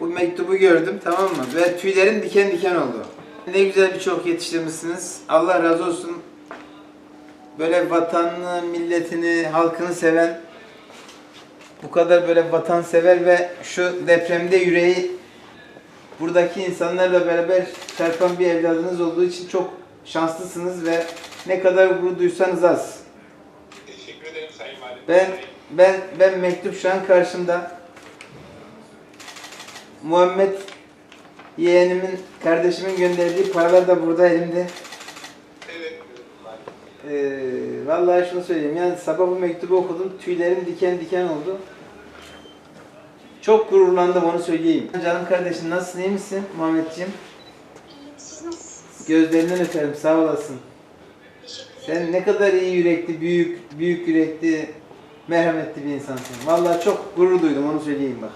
Bu mektubu gördüm tamam mı? Ve tüylerim diken diken oldu. Ne güzel bir çok yetiştirmişsiniz. Allah razı olsun. Böyle vatanını, milletini, halkını seven, bu kadar böyle vatansever ve şu depremde yüreği buradaki insanlarla beraber çarpan bir evladınız olduğu için çok şanslısınız ve ne kadar gurur duysanız az. Teşekkür ederim Sayın Valim. Ben ben ben mektup şu an karşımda. Muhammed yeğenimin, kardeşimin gönderdiği paralar da burada elimde. Evet. Ee, vallahi şunu söyleyeyim. Yani sabah bu mektubu okudum. Tüylerim diken diken oldu. Çok gururlandım onu söyleyeyim. Canım kardeşim nasılsın iyi misin Muhammedciğim? Siz nasılsınız? Gözlerinden öperim sağ olasın. Teşekkür ederim. Sen ne kadar iyi yürekli, büyük, büyük yürekli, merhametli bir insansın. Vallahi çok gurur duydum onu söyleyeyim bak.